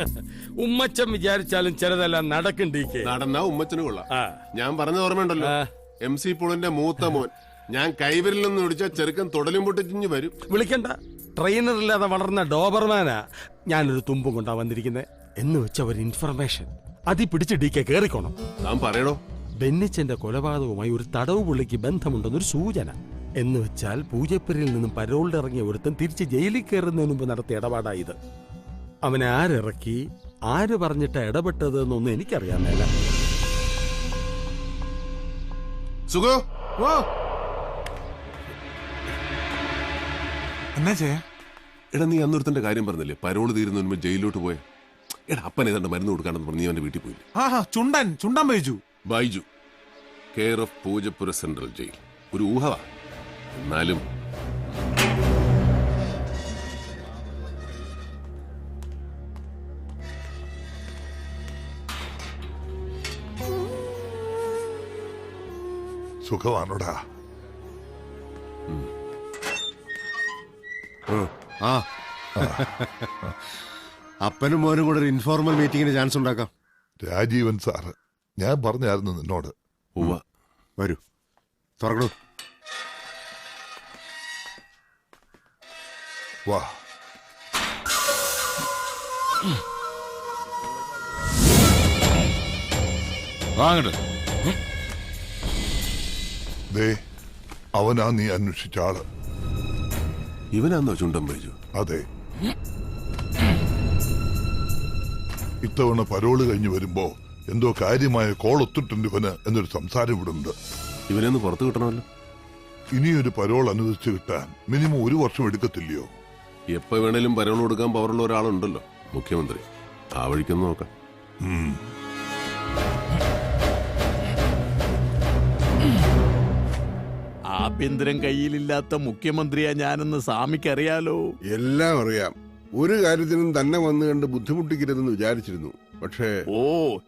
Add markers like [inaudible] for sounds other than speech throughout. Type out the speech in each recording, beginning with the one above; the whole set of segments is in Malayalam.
[laughs] ഉമ്മച്ചൻ വിചാരിച്ചാലും ചിലതെല്ലാം നടക്കും ഡി കെ നടന്ന ഉമ്മച്ചന് കൊള്ളാം. ആ. ഞാൻ പറഞ്ഞ ഓർമ്മയുണ്ടല്ലോ. എം സി പുളിന്റെ മൂത്ത മോൻ. ഞാൻ കൈവരിൽ നിന്ന് വിളിച്ച ചെറുക്കൻ തുടലും പൊട്ടിച്ചിഞ്ഞ് വരും. വിളിക്കണ്ട. ട്രെയിനർ ഇല്ലാതെ വളർന്ന ഡോബർമാനാ ഞാനൊരു തുമ്പും കൊണ്ടാ വന്നിരിക്കുന്നത് എന്ന് വെച്ച ഒരു ഇൻഫർമേഷൻ അതി പിടിച്ച് ഡി കെ കേറിക്കോണം. ഞാൻ പറയണോ ബെന്നിച്ചന്റെ കൊലപാതകവുമായി ഒരു തടവ് പുള്ളിക്ക് ബന്ധമുണ്ടെന്നൊരു സൂചന. എന്ന് വെച്ചാൽ പൂജപ്പുരയിൽ നിന്നും പരോളിൽ ഇറങ്ങിയ ഒരുത്തൻ തിരിച്ച് ജയിലിൽ കയറുന്നതിന് മുമ്പ് നടത്തിയ ഇടപാടായത് അവനെ ആരിറക്കി ആര് പറഞ്ഞിട്ട് ഇടപെട്ടത് എന്നൊന്നും എനിക്കറിയാൻ മേല. സുഖോ ഓ. എന്നാ ചെയ്യാ? എടാ നീ അന്നൊരുത്തന്റെ കാര്യം പറഞ്ഞില്ലേ? പരോൾ തീരുന്നതിന് മുമ്പ് ജയിലിലോട്ട് പോയ. എടാ അപ്പൻ ഏതാണ്ട് മരുന്ന് കൊടുക്കാണെന്ന് പറഞ്ഞ് നീ അവന്റെ വീട്ടിൽ പോയി ആഹാ ചുണ്ടൻ ചുണ്ടൻ Baiju. Baiju care of Poojappura central jail. ഒരു ഊഹവാ. എന്നാലും സുഖമാണോടാ ആ. അപ്പനും മോനും കൂടെ ഒരു ഇൻഫോർമൽ മീറ്റിംഗിന് ചാൻസ് ഉണ്ടാക്കാം. രാജീവൻ സാറ് ഞാൻ പറഞ്ഞായിരുന്നു നിന്നോട്. വരൂ. തുറക്കണു. വാ. വാങ്ങട്ട്. ദേ അവനാ നീ അന്വേഷിച്ച ആൾ. ഇവനാന്നോ ചുണ്ടൻ ബൈജു? അതെ. ഇത്തവണ പരോൾ കഴിഞ്ഞു വരുമ്പോ എന്തോ കാര്യമായ കോൾ ഒത്തിട്ടുണ്ട് ഇവന് എന്നൊരു സംസാരം ഇവിടെ ഉണ്ട്. ഇവനൊന്ന് പുറത്തു കിട്ടണമല്ലോ. ഇനിയൊരു പരോൾ അനുവദിച്ചു കിട്ടാൻ മിനിമം ഒരു വർഷം എടുക്കത്തില്ലയോ? എപ്പോ വേണേലും പരോൾ കൊടുക്കാൻ പവറുള്ള ഒരാളുണ്ടല്ലോ മുഖ്യമന്ത്രി. ആ വഴിക്കൊന്ന് നോക്കാം. ആഭ്യന്തരം കയ്യിലില്ലാത്ത മുഖ്യമന്ത്രിയാ ഞാനെന്ന് സ്വാമിക്കറിയാലോ? എല്ലാം അറിയാം. ഒരു കാര്യത്തിനും തന്നെ വന്നു കണ്ട് ബുദ്ധിമുട്ടിക്കരുതെന്ന് വിചാരിച്ചിരുന്നു. പക്ഷേ ഓ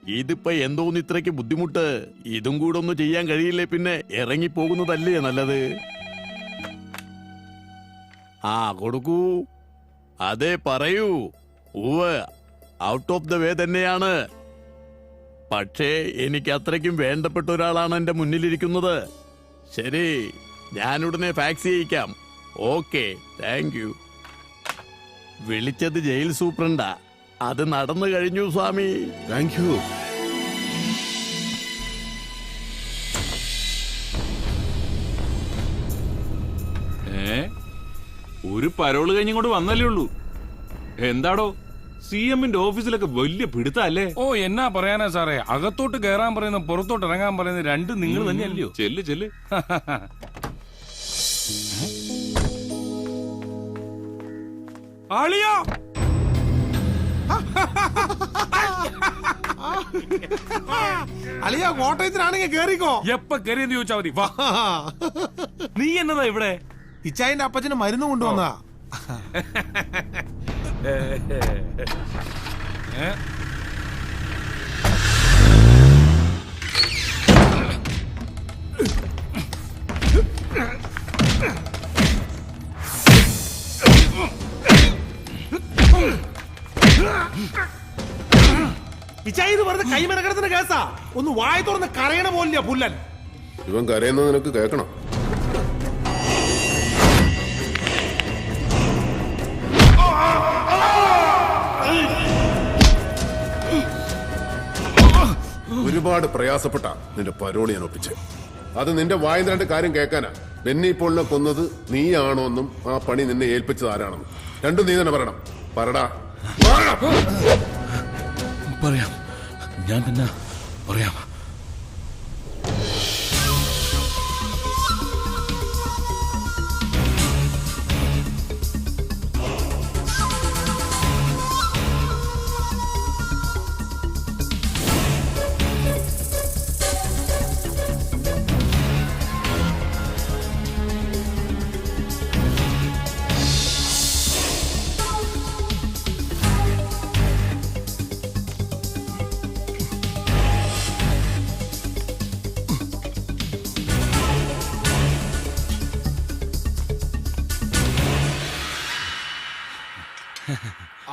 ഇതിപ്പോ എന്തോന്ന് ഇത്രയ്ക്ക് ബുദ്ധിമുട്ട്? ഇതും കൂടെ ഒന്നും ചെയ്യാൻ കഴിയില്ലേ പിന്നെ? ഇറങ്ങി പോകുന്നതല്ലേ നല്ലത്? ആ കൊടുക്കൂ. അതെ പറയൂ. ഉവ് ഔട്ട് ഓഫ് ദ വേ തന്നെയാണ്. പക്ഷേ എനിക്ക് അത്രയ്ക്കും വേണ്ടപ്പെട്ട ഒരാളാണ് എന്റെ മുന്നിലിരിക്കുന്നത്. ശരി. ഞാനുടനെ ഫാക്സ് ചെയ്യിക്കാം. ഓക്കെ താങ്ക് യു വിളിച്ചത് ജയിൽ സൂപ്രണ്ടാ. അത് നടന്നു കഴിഞ്ഞു സ്വാമി. താങ്ക് യു ഏ? ഒരു പരോൾ കഴിഞ്ഞിങ്ങോട്ട് വന്നല്ലേ ഉള്ളൂ. എന്താടോ? സി എമ്മിന്റെ ഓഫീസിലൊക്കെ വലിയ പിടുത്തല്ലേ? ഓ എന്നാ പറയാനാ സാറേ? അകത്തോട്ട് കയറാൻ പറയുന്ന പുറത്തോട്ട് ഇറങ്ങാൻ പറയുന്ന രണ്ടും നിങ്ങൾ തന്നെയല്ലയോ? ചെല്ല് ചെല്ല്. [laughs] ആളിയോ. അളിയ കോട്ടയത്തിനാണെങ്കിൽ കേറിക്കോ. എപ്പ കേറിയെന്ന് ചോദിച്ചാ മതി. വാ. നീ എന്നതാ ഇവിടെ? ഇച്ചായന്റെ അപ്പച്ചന് മരുന്ന് കൊണ്ടുവന്നതാ. ഏ? ഇത് വെറുതെ കൈമനക്കടത്തിന്റെ കേസാ. ഒന്ന് വായ തുറന്ന് കരയണ പോലില്ല പുല്ലൻ. ഇവൻ കരയുന്നത് നിനക്ക് കേൾക്കണം. ഒരുപാട് പ്രയാസപ്പെട്ട നിന്റെ പരോളി ഞാൻ ഒപ്പിച്ച്. അത് നിന്റെ വായന രണ്ട് കാര്യം കേൾക്കാനാ. ബെന്നി പോളിനെ കൊന്നത് നീയാണോ എന്നും ആ പണി നിന്നെ ഏൽപ്പിച്ചത് ആരാണെന്നും. രണ്ടും നീ തന്നെ പറയണം. പറടാ. പറടാ. പറയാം. ഞാൻ തന്നെ പറയാം.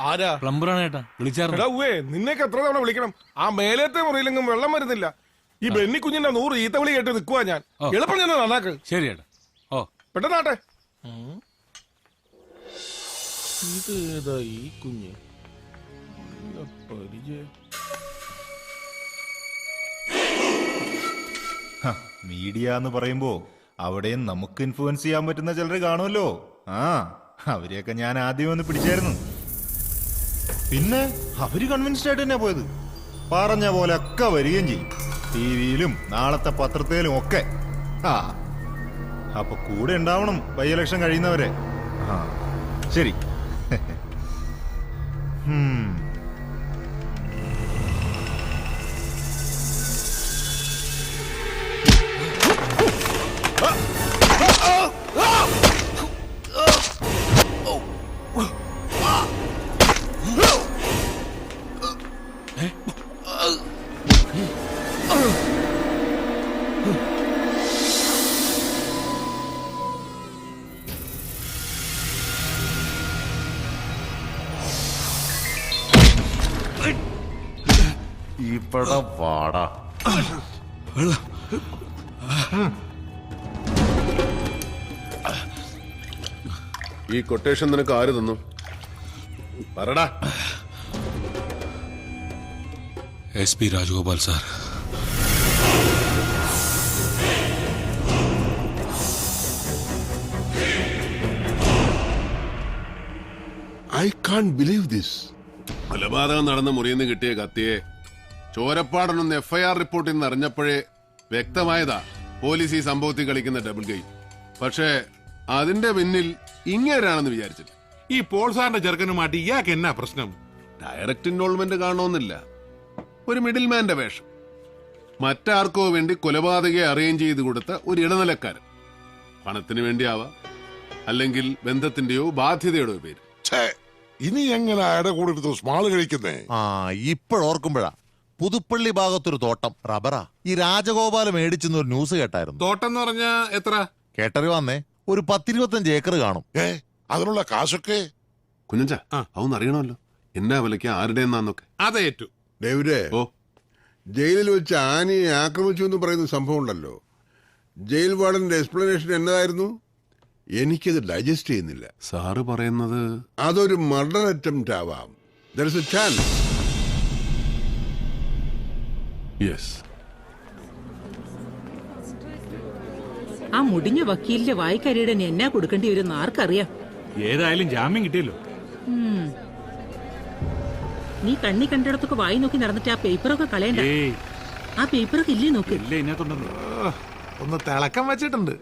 ആരാ? പ്ലംബറാണ് ഏട്ടാ. വിളിച്ചായിരുന്നു. എടാ ഉവേ നിന്നേക്ക് എത്ര തവണ വിളിക്കണം? ആ മേലത്തെ മുറിയിലെങ്കിലും വെള്ളം വരുന്നില്ല. ഈ ബെന്നി കുഞ്ഞിന്റെ നൂറ് ഈത്ത വിളി കേട്ട് നിൽക്കുവാ ഞാൻ. ഓ. എളുപ്പം ഞാൻ നന്നാക്ക്. ശരി ഏട്ടാ. ഓ. പെട്ടെന്നാട്ടെ ഇതേതാ ഈ കുഞ്ഞ്? നല്ല പരിചയം. മീഡിയ എന്ന് പറയുമ്പോ അവിടെയും നമുക്ക് ഇൻഫ്ലുവൻസ് ചെയ്യാൻ പറ്റുന്ന ചിലർ കാണുമല്ലോ. ആ അവരെയൊക്കെ ഞാൻ ആദ്യം ഒന്ന് പിടിച്ചായിരുന്നു. പിന്നെ അവർ കൺവിൻസ്ഡ് ആയിട്ട് തന്നെ പോയത്. പറഞ്ഞ പോലെ ഒക്കെ വരികയും ചെയ്യും. ടി വിയിലും നാളത്തെ പത്രത്തിലും ഒക്കെ. ആ അപ്പൊ കൂടെ ഉണ്ടാവണം ബൈ ഇലക്ഷൻ കഴിയുന്നവരെ. ആ ശരി. [laughs] ഹും. ഇവിടെ പാടാ ഈ കൊട്ടേഷൻ നിനക്ക് ആര് തന്നു? പറടാ. S P Rajagopal sir. I can't believe this കൊലപാതകം നടന്ന മുറിയിൽ നിന്ന് കിട്ടിയ കത്തിയെ ചോരപ്പാടനൊന്ന് എഫ്ഐആർ റിപ്പോർട്ടിൽ നിന്ന് അറിഞ്ഞപ്പോഴേ വ്യക്തമായതാ പോലീസ് ഈ സംഭവത്തിൽ കളിക്കുന്ന ഡബിൾ ഗെയിം പക്ഷേ അതിന്റെ പിന്നിൽ ഇങ്ങേരാണെന്ന് വിചാരിച്ചില്ല. ഈ പോൾ സാറിന്റെ ചെറുക്കനുമായിട്ട് ഇയാൾക്ക് എന്നാ പ്രശ്നം? ഡയറക്റ്റ് ഇൻവോൾവ്മെന്റ് കാണണമെന്നില്ല. ഒരു മിഡിൽ മാന്റെ വേഷം. മറ്റാർക്കോ വേണ്ടി കൊലപാതകയെ അറേഞ്ച് ചെയ്ത് കൊടുത്ത ഒരു ഇടനിലക്കാരൻ. പണത്തിന് വേണ്ടിയാവാം അല്ലെങ്കിൽ ബന്ധത്തിന്റെയോ ബാധ്യതയുടെയോ പേര്. ഇനി എങ്ങനെ അയാളുടെ കൂടെ എടുത്ത് സ്മാൾ കഴിക്കുന്നേ? ആ ഇപ്പോഴോർക്കുമ്പോഴാ പുതുപ്പള്ളി ഭാഗത്തൊരു തോട്ടം റബറാ ഈ രാജഗോപാലം മേടിച്ചെന്ന് ഒരു ന്യൂസ് കേട്ടായിരുന്നു. തോട്ടം എന്ന് പറഞ്ഞാ എത്ര? കേട്ടറി വന്നേ ഒരു പത്തിരുപത്തഞ്ച് ഏക്കർ കാണും. ഏ അതിനുള്ള കാശൊക്കെ? കുഞ്ഞഞ്ച. അതൊന്നും അറിയണമല്ലോ. എന്നാ വിലയ്ക്ക് ആരുടെ എന്നാന്നൊക്കെ അതേറ്റു. ഡേവിഡേ ഓ. ജയിലിൽ വെച്ച് ആനയെ ആക്രമിച്ചു എന്ന് പറയുന്ന സംഭവം ഉണ്ടല്ലോ ജയിൽ വാർഡന്റെ എക്സ്പ്ലനേഷൻ എന്നതായിരുന്നു? എനിക്കത് ഡൈജസ്റ്റ് ചെയ്യുന്നില്ല. സാറ് പറയുന്നത് അതൊരു മർഡർ അറ്റംപ്റ്റ് ആവാം. There is a chance yes ആ മുടിഞ്ഞ വക്കീലിന്റെ വായിക്കരിയുടെ എന്നാ കൊടുക്കേണ്ടി വരും ആർക്കറിയാം? ഏതായാലും ജാമ്യം കിട്ടിയല്ലോ. നീ കണ്ണി കണ്ടിടത്തൊക്കെ വായി നോക്കി നടന്നിട്ട് ആ പേപ്പറൊക്കെ കളയണ്ട. ആ പേപ്പറൊക്കെ ഇല്ലേ നോക്ക്. ഒന്ന് തിളക്കം വെച്ചിട്ടുണ്ട്.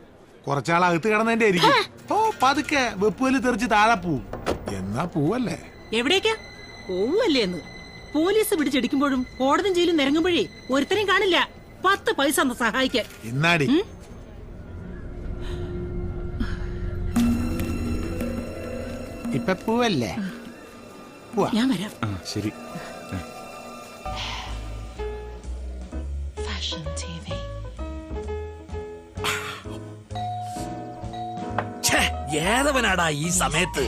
കുറച്ചാൾ അകത്ത് കിടന്നതിന്റെ ആയിരിക്കും. ഓ പതുക്കെ വെപ്പുവൽ തെറിച്ച് താഴെ പോവും. എന്നാ പൂവല്ലേ? എവിടേക്കാ? പോവല്ലേ എന്ന്. പോലീസ് പിടിച്ചെടുക്കുമ്പോഴും കോടതി ജയിലും നിരങ്ങുമ്പോഴേ ഒരുത്തരെയും കാണില്ല. പത്ത് പൈസ ഒന്ന് സഹായിക്കാൻ. ഇന്നാടി. ഉം? ഇപ്പൊ പൂവല്ലേ? ഞാൻ വരാം. ആ ശരി. ഏതവനാടാ ഈ സമയത്ത്?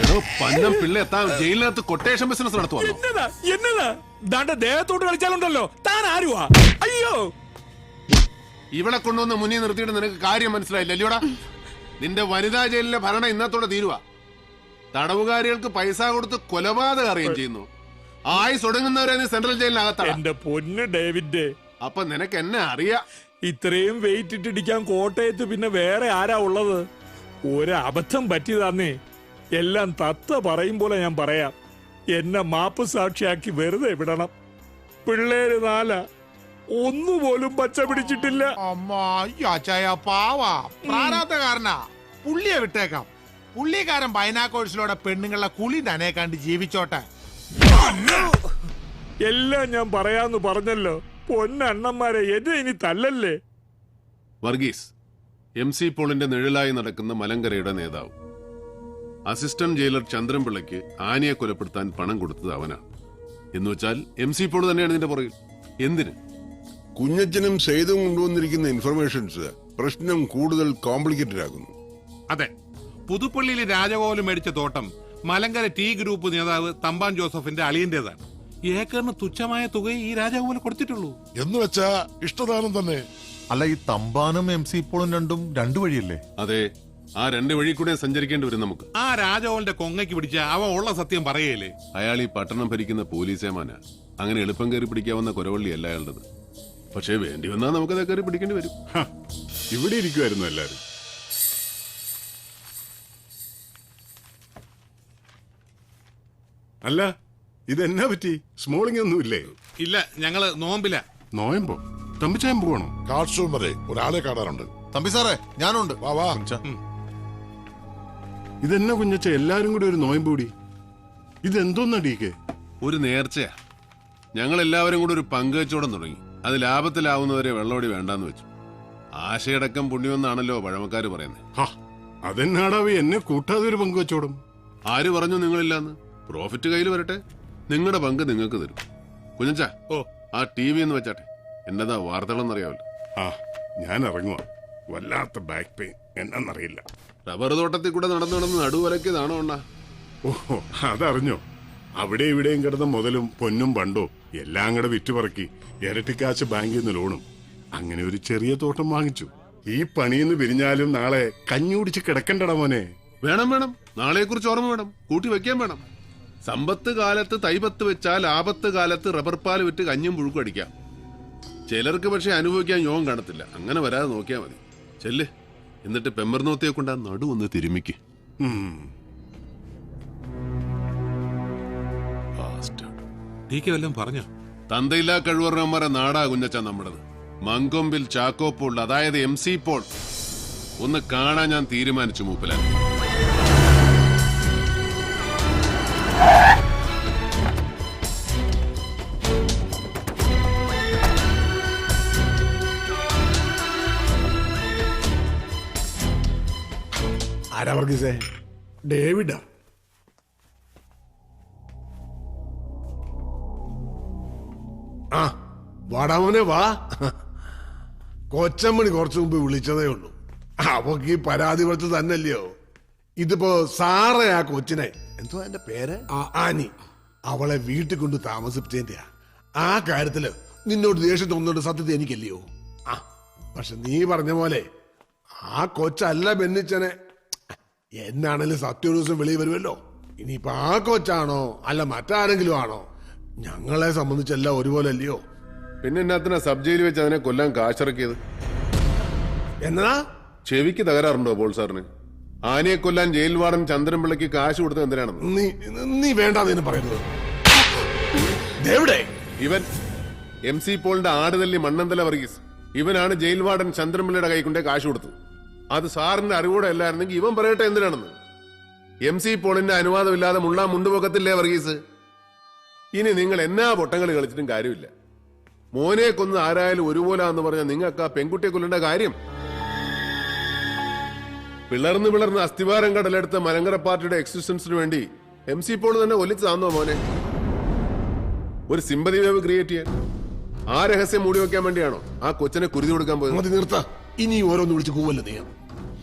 എടോ പന്നം പിള്ള എത്താൻ ജയിലിനകത്ത് കൊട്ടേഷൻ ബിസിനസ് നടത്തുവാണോ? എന്നതാ എന്നതാ? ദാണ്ട ദേഹത്തോട്ട് കളിച്ചാലുണ്ടല്ലോ. താൻ ആരുവാ? അയ്യോ. ഇവിടെ കൊണ്ടുവന്ന് മുന്നിൽ നിർത്തിയിട്ട് നിനക്ക് കാര്യം മനസ്സിലായില്ല അല്ലയോടാ? നിന്റെ വനിതാ ജയിലിലെ ഭരണം ഇന്നത്തോടെ തീരുവ. തടവുകാരികൾക്ക് പൈസ കൊടുത്ത് കൊലപാതകം അറിയുകയും ചെയ്യുന്നു. ആയുസ് ഒടുങ്ങുന്നവരെ നീ സെൻട്രൽ ജയിലിനകത്താണ്. എന്റെ പൊന്ന് ഡേവിഡ്. അപ്പൊ നിനക്ക് എന്നെ അറിയാം. ഇത്രയും വെയിറ്റ് ഇട്ടിടിക്കാൻ കോട്ടയത്ത് പിന്നെ വേറെ ആരാ ഉള്ളത്? ഒരു അബദ്ധം പറ്റിയതാന്നേ. എല്ലാം തത്ത പറയും പോലെ ഞാൻ പറയാം. എന്നെ മാപ്പ് സാക്ഷിയാക്കി വെറുതെ വിടണം. പിള്ളേര് നാല. ഒന്നുപോലും പച്ച പിടിച്ചിട്ടില്ല. അച്ചായ പാവാ. പ്രാരാബ്ധകാരനാ. പുള്ളിയെ വിട്ടേക്കാം. പുള്ളിക്കാരൻ ബൈനാക്കോഴ്സിലൂടെ പെണ്ണുങ്ങളുടെ കുളി തന്നെ കണ്ട് ജീവിച്ചോട്ടെ. എല്ലാം ഞാൻ പറയാന്ന് പറഞ്ഞല്ലോ. പൊന്നണ്ണന്മാരെ എന്നെ ഇനി തല്ലല്ലേ? വർഗീസ് എം സി പോളിന്റെ നിഴലായി നടക്കുന്ന മലങ്കരയുടെ നേതാവ്. അസിസ്റ്റന്റ് ജയിലർ ചന്ദ്രൻപിള്ളയ്ക്ക് ആനയെ കൊലപ്പെടുത്താൻ പണം കൊടുത്തത് അവനാണ് എന്നുവെച്ചാൽ എം സി പോൾ തന്നെയാണ് ഇതിന്റെ പുറകിൽ. എന്തിന്? കുഞ്ഞച്ചനും സെയ്തും കൊണ്ടുവന്നിരിക്കുന്ന ഇൻഫർമേഷൻസ് പ്രശ്നം കൂടുതൽ കോംപ്ലിക്കേറ്റഡ് ആകുന്നു അതെ. പുതുപ്പള്ളിയിലെ രാജകോലം മേടിച്ച തോട്ടം മലങ്കര ടി ഗ്രൂപ്പ് നേതാവ് തമ്പാൻ ജോസഫിന്റെ അളിയന്റേതാണ്. ഏക്കറിന് തുച്ഛമായ തുക ഈ രാജകോലം കൊടുത്തിട്ടുള്ളൂ. എന്ന് വെച്ചാ ഇഷ്ടദാനം തന്നെ. അല്ല ഈ തമ്പാനും എം സി ഇപ്പോഴും രണ്ടും രണ്ടു വഴിയല്ലേ? അതെ ആ രണ്ട് വഴി കൂടെ സഞ്ചരിക്കേണ്ടി വരും നമുക്ക്. ആ രാജകോലിന്റെ കൊങ്ങയ്ക്ക് പിടിച്ച അവ ഉള്ള സത്യം പറയല്ലേ അയാൾ ഈ പട്ടണം ഭരിക്കുന്ന പോലീസേമാന അങ്ങനെ എളുപ്പം കയറി പിടിക്കാവുന്ന കുരവള്ളിയല്ല അയാളുടേത്. പക്ഷേ വേണ്ടി വന്നാൽ നമുക്കത് കയറി പിടിക്കേണ്ടി വരും. ഇവിടെ ഇരിക്കുമായിരുന്നു എല്ലാരും. അല്ല ഇതെന്നാ പറ്റി? സ്മോളിംഗ് ഒന്നുമില്ലേ ഇല്ല? ഞങ്ങൾ നോമ്പില. നോയമ്പോ? തമ്പിച്ചായം പോകണോ കാർഷൂം വരെ ഒരാളെ കാണാറുണ്ട്. തമ്പി സാറേ ഞാനുണ്ട്. വാ വാ. ഇതെന്നാ കുഞ്ഞച്ച എല്ലാരും കൂടി ഒരു നോയമ്പ് കൂടി? ഇതെന്തോന്നാ ഡീക്കെ ഒരു നേർച്ചയാ. ഞങ്ങൾ എല്ലാവരും കൂടെ ഒരു പങ്കുവെച്ചോടം തുടങ്ങി. അത് ലാഭത്തിലാവുന്നവരെ വെള്ളോടി വേണ്ടാന്ന് വെച്ചു. ആശയടക്കം പുണ്യമെന്നാണല്ലോ പഴമക്കാര് പറയുന്നത് അതെന്നാടാവ് എന്നെ കൂട്ടാതെ ഒരു പങ്ക് വെച്ചോടും. ആര് പറഞ്ഞു നിങ്ങളില്ലാന്ന്? പ്രോഫിറ്റ് കയ്യിൽ വരട്ടെ. നിങ്ങളുടെ പങ്ക് നിങ്ങൾക്ക് തരും. കുഞ്ഞച്ചാ ഓ. ആ ടി വി എന്ന് വെച്ചാട്ടെ. എന്നതാ വാർത്തകളെന്നറിയാവല്ലോ. ആ ഞാൻ ഇറങ്ങുവാ. വല്ലാത്ത ബാക്ക് പെയിൻ എന്നാന്നറിയില്ല. റബ്ബർ തോട്ടത്തിൽ കൂടെ നടന്നു നടന്ന് നടുവലക്കിയതാണോ അണ്ണാ? ഓഹോ അതറിഞ്ഞോ? അവിടെ ഇവിടെയും കിടന്ന മുതലും പൊന്നും പണ്ടോ എല്ലാം കൂടെ വിറ്റുപറക്കി. ഇരട്ടിക്കാശ് ബാങ്കിൽ നിന്ന് ലോണും. അങ്ങനെ ഒരു ചെറിയ തോട്ടം വാങ്ങിച്ചു. ഈ പണിയിന്ന് പിരിഞ്ഞാലും നാളെ കഞ്ഞി കിടക്കണ്ടട കിടക്കണ്ടടാ മോനെ. വേണം വേണം. നാളെ കുറിച്ച് ഓർമ്മ വേണം. കൂട്ടി വെക്കാൻ വേണം. സമ്പത്ത് കാലത്ത് തൈപത്ത് വെച്ചാൽ ആപത്ത് കാലത്ത് റബ്ബർ പാൽ വിറ്റ് കഞ്ഞും പുഴുക്കും അടിക്കാം. ചിലർക്ക് പക്ഷെ അനുഭവിക്കാൻ യോഗം കാണത്തില്ല. അങ്ങനെ വരാതെ നോക്കിയാൽ മതി. ചെല്ല്. എന്നിട്ട് പെമ്പർനോത്തിയെ കൊണ്ട് ആ നടു ഒന്ന് തിരുമിക്ക്. ടി കെ വല്ലതും പറഞ്ഞോ? തന്തയില്ലാ കഴിവറന്മാരെ നാടാ കുഞ്ഞച്ച നമ്മുടേത്. മങ്കൊമ്പിൽ ചാക്കോ പോൾ അതായത് എം സി പോൾ. ഒന്ന് കാണാൻ ഞാൻ തീരുമാനിച്ചു മൂപ്പില ആരാ വർഗീസേ? ഡേവിഡാ. വാടാമോനെ വാ. കൊച്ചമ്മണി കുറച്ചു മുമ്പ് വിളിച്ചതേ ഉള്ളൂ. അവക്ക് ഈ പരാതി കൊടുത്ത് തന്നെയല്ലയോ? ഇതിപ്പോ സാറേ ആ കൊച്ചിനെ. എന്തോ എന്റെ പേര്? ആനി. അവളെ വീട്ടിൽ കൊണ്ട് താമസിപ്പിച്ചതിന്റെയാ. ആ കാര്യത്തിൽ നിന്നോട് ദേഷ്യം തോന്നുന്നുണ്ട് സത്യത്തെ എനിക്കല്ലയോ? ആ പക്ഷെ നീ പറഞ്ഞ പോലെ ആ കൊച്ചല്ല ബെന്നിച്ചനെ. എന്നാണേലും സത്യ ഒരു ദിവസം വെളിയിൽ വരുമല്ലോ. ഇനിയിപ്പോ ആ കൊച്ചാണോ അല്ല മറ്റാരെങ്കിലും ആണോ? ഞങ്ങളെ സംബന്ധിച്ചെല്ലാം ഒരുപോലെ അല്ലയോ പിന്നെ എന്നാത്തിനാ സബ് ജയിലിൽ വെച്ച് അതിനെ കൊല്ലാൻ കാശിറക്കിയത്? എന്നാ ചെവിക്ക് തകരാറുണ്ടോ പോൾ സാറിന്? ആനയെ കൊല്ലാൻ ജയിൽ വാർഡൻ ചന്ദ്രൻപിള്ളയ്ക്ക് കാശ് കൊടുത്തത് എന്തിനാണെന്ന്? നീ നീ വേണ്ടാന്ന് പറയുന്നത്. ഇവൻ എം സി പോളിന്റെ ആടുതല്ലി മണ്ണന്തല വർഗീസ്. ഇവനാണ് ജയിൽ വാർഡൻ ചന്ദ്രൻപിള്ളയുടെ കൈക്കൊണ്ടേ കാശ് കൊടുത്തത്. അത് സാറിന്റെ അറിവോടെ അല്ലായിരുന്നെങ്കിൽ ഇവൻ പറയട്ടെ എന്തിനാണെന്ന്? എം സി പോളിന്റെ അനുവാദമില്ലാതെ മുള്ള മുണ്ടുപോക്കത്തില്ലേ വർഗീസ്? ഇനി നിങ്ങൾ എന്നാ പൊട്ടങ്ങൾ കളിച്ചിട്ടും കാര്യമില്ല. മോനെ കൊന്ന് ആരായാലും ഒരുപോലാന്ന് പറഞ്ഞ നിങ്ങൾക്ക് ആ പെൺകുട്ടിയെ കൊല്ലേണ്ട കാര്യം? പിളർന്ന് പിളർന്ന് അസ്ഥിവാരം കടലെടുത്ത മലങ്കര പാർട്ടിയുടെ എക്സിസ്റ്റൻസിന് വേണ്ടി എം സി പോൾ തന്നെ ഒലിച്ചു താന്നോ മോനെ? ഒരു സിമ്പതി വേവ് ക്രിയേറ്റ് ചെയ്യാൻ. ആ രഹസ്യം മൂടി വെക്കാൻ വേണ്ടിയാണോ ആ കൊച്ചിനെ കുരുതി കൊടുക്കാൻ പോയത്? മതി നിർത്ത. ഇനി ഓരോന്ന് വിളിച്ച് കൂവല്ല നീ?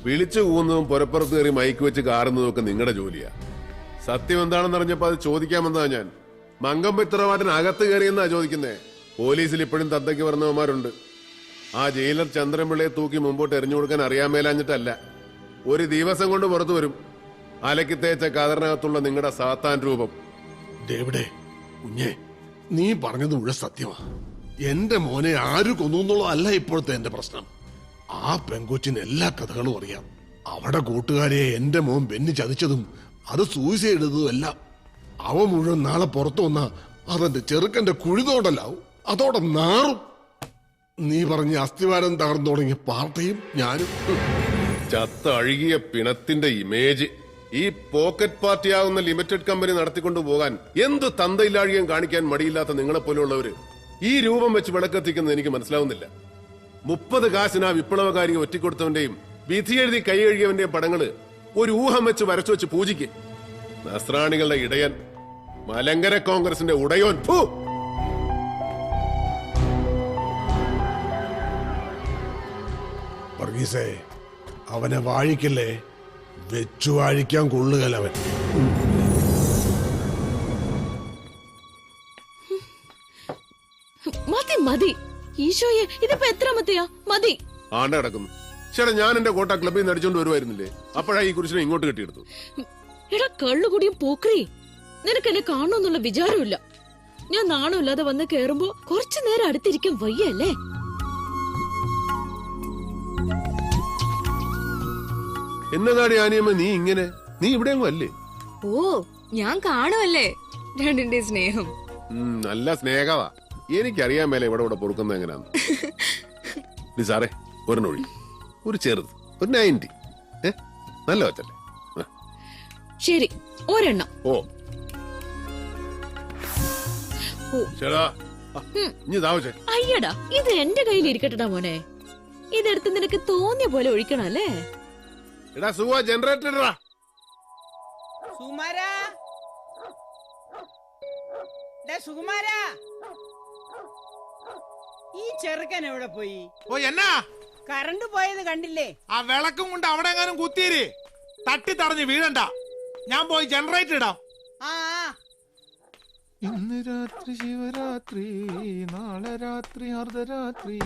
വിളിച്ചു കൂവുന്നതും പുറപ്പുറത്ത് കയറി മൈക്ക് വെച്ച് കാറുന്നതും ഒക്കെ നിങ്ങളുടെ ജോലിയാ. സത്യം എന്താണെന്ന് അറിഞ്ഞപ്പോ അത് ചോദിക്കാമെന്നാ ഞാൻ. മങ്കം പിത്രമാറ്റൻ അകത്ത് കയറിയെന്നാ ചോദിക്കുന്നേ? പോലീസിൽ ഇപ്പോഴും തത്തയ്ക്ക് പറഞ്ഞവന്മാരുണ്ട്. ആ ജയിലർ ചന്ദ്രൻപിള്ളയെ തൂക്കി മുമ്പോട്ട് എറിഞ്ഞു കൊടുക്കാൻ അറിയാൻ മേലാഞ്ഞിട്ടല്ല. ഒരു ദിവസം കൊണ്ട് പുറത്തു വരും. അലക്കി തേച്ച കതറിനകത്തുള്ള നിങ്ങളുടെ സാത്താൻ രൂപം. ദേവിടെ കുഞ്ഞെ നീ പറഞ്ഞത് മുഴുവൻ സത്യമാ. എന്റെ മോനെ ആര് കൊന്നു എന്നുള്ളതല്ല ഇപ്പോഴത്തെ എന്റെ പ്രശ്നം. ആ പെങ്കൊച്ചിന് എല്ലാ കഥകളും അറിയാം. അവിടെ കൂട്ടുകാരെ എന്റെ മോൻ ബെന്നി ചതിച്ചതും അത് സൂയിസൈഡ് ചെയ്തതും എല്ലാം. അവ മുഴുവൻ നാളെ പുറത്തു വന്ന അതെന്റെ ചെറുക്കന്റെ കുഴിതോണ്ടല്ലാവും അതോടെ നാറും. നീ പറഞ്ഞ അസ്ഥിവാരം തകർന്നു തുടങ്ങിയ പാർട്ടിയും ഞാനും. ചത്ത അഴുകിയ പിണത്തിന്റെ ഇമേജ് ഈ പോക്കറ്റ് പാർട്ടി ആവുന്ന ലിമിറ്റഡ് കമ്പനി നടത്തിക്കൊണ്ടു പോകാൻ എന്ത് തന്തയില്ലാഴികം കാണിക്കാൻ മടിയില്ലാത്ത നിങ്ങളെ പോലെയുള്ളവര് ഈ രൂപം വെച്ച് വിളക്കെത്തിക്കുന്നത് എനിക്ക് മനസ്സിലാവുന്നില്ല. മുപ്പത് കാശിന് ആ വിപ്ലവകാരി ഒറ്റിക്കൊടുത്തവന്റെയും വിധി എഴുതി കൈ കഴുകിയവന്റെയും പടങ്ങൾ ഒരു ഊഹം വെച്ച് വരച്ചു വെച്ച് പൂജിക്ക്. നസ്രാണികളുടെ ഇടയൻ മലങ്കര കോൺഗ്രസിന്റെ ഉടയോൻ വർഗീസ് അവനെ വാഴിക്കല്ലേ? വെച്ചു വാഴിക്കാൻ കൊള്ളുകലവൻ. മതി മതി. ഈശോയെ ഇതിപ്പോ എത്രാമത്തെയാ മതി. ആണ്ട കിടക്കുന്നു. ചേട്ടാ ഞാൻ എന്റെ കോട്ട ക്ലബിൽ നിന്ന് അടിച്ചോണ്ട് വരുമായിരുന്നില്ലേ അപ്പോഴാ ഈ കുരിശിനെ ഇങ്ങോട്ട് കെട്ടിയെടുത്തു. എടാ കള്ളുകൂടിയും പോക്കറി. നിനക്ക് എന്നെ കാണണമെന്നുള്ള വിചാരമില്ല ഞാൻ നാണമില്ലാതെ വന്ന് കേറുമ്പോ കുറച്ചു നേരം അടുത്തിരിക്കാൻ വയ്യല്ലേ? എന്നതാടി ആനിയമ്മ നീ ഇങ്ങനെ? നീ ഇവിടെ അല്ലേ? ഓ ഞാൻ കാണുമല്ലേ രണ്ടിന്റെ സ്നേഹം. നല്ല സ്നേഹവാ. എനിക്കറിയാൻ മേലെ ഇവിടെ ഇവിടെ പൊറുക്കുന്ന എങ്ങനെയാന്ന്. സാറേ ഒരെണ്ണൊഴി ഒരു ചെറുത് ഒരു നയന്റി. നല്ല വച്ചല്ലേ ശരി ഒരെണ്ണം. ഓ. അയ്യടാ ഇത് എന്റെ കയ്യിൽ ഇരിക്കട്ടെടാ മോനെ. ഇതെടുത്ത് നിനക്ക് തോന്നിയ പോലെ ഒഴിക്കണം അല്ലേ എടാ സുവ ജനറേറ്റർ ഇടാ. സുകുമാരാ ഡേ സുകുമാരാ. ഈ ചെറുക്കൻ എവിടെ പോയി? ഓ എന്നാ? കറണ്ട് പോയത് കണ്ടില്ലേ? ആ വിളക്കും കൊണ്ട് അവിടെ എങ്ങാനും കുത്തിയേര്. തട്ടി തടഞ്ഞ് വീഴണ്ട. ഞാൻ പോയി ജനറേറ്റർ ഇടാം. ആ ആ. ഇന്ന് രാത്രി ശിവരാത്രി നാളെ രാത്രി അർദ്ധരാത്രി.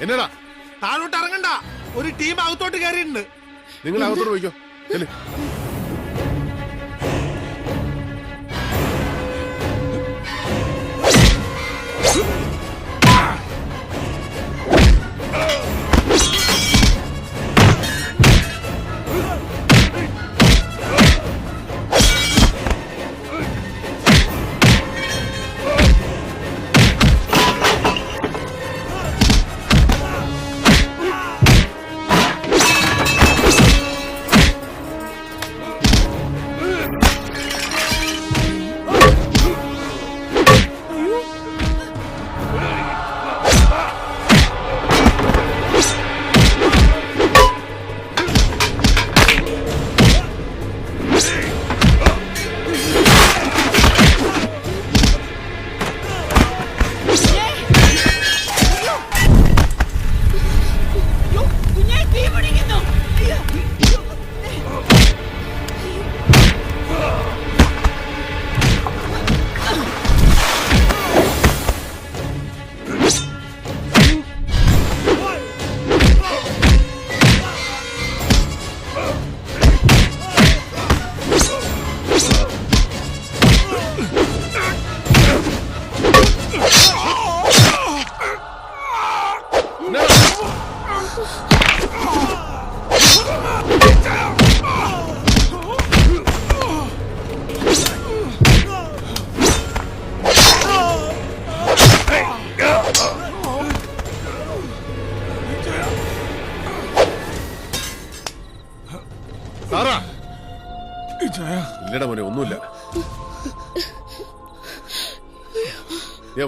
എന്നടാ? താഴോട്ട് ഇറങ്ങണ്ട. ഒരു ടീം അകത്തോട്ട് കയറിയിട്ടുണ്ട്. നിങ്ങൾ അകത്തോട്ട് പോയിക്കോ.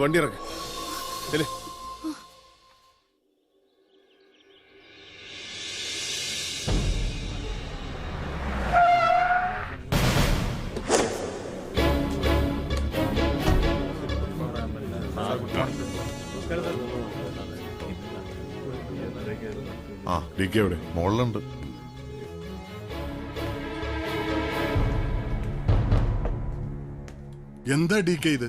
വണ്ടി ഇറങ്ങ ആ ഡി കെ എവിടെ? മുകളിലുണ്ട് എന്താ ഡി കെ ഇത്?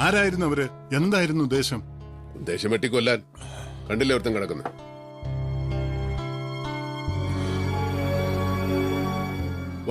ആരായിരുന്നു അവർ? എന്തായിരുന്നു ഉദ്ദേശം? ഉദ്ദേശം വെട്ടിക്കൊല്ലാൻ കണ്ടില്ലേ ഒരുത്തം കിടക്കുന്നത്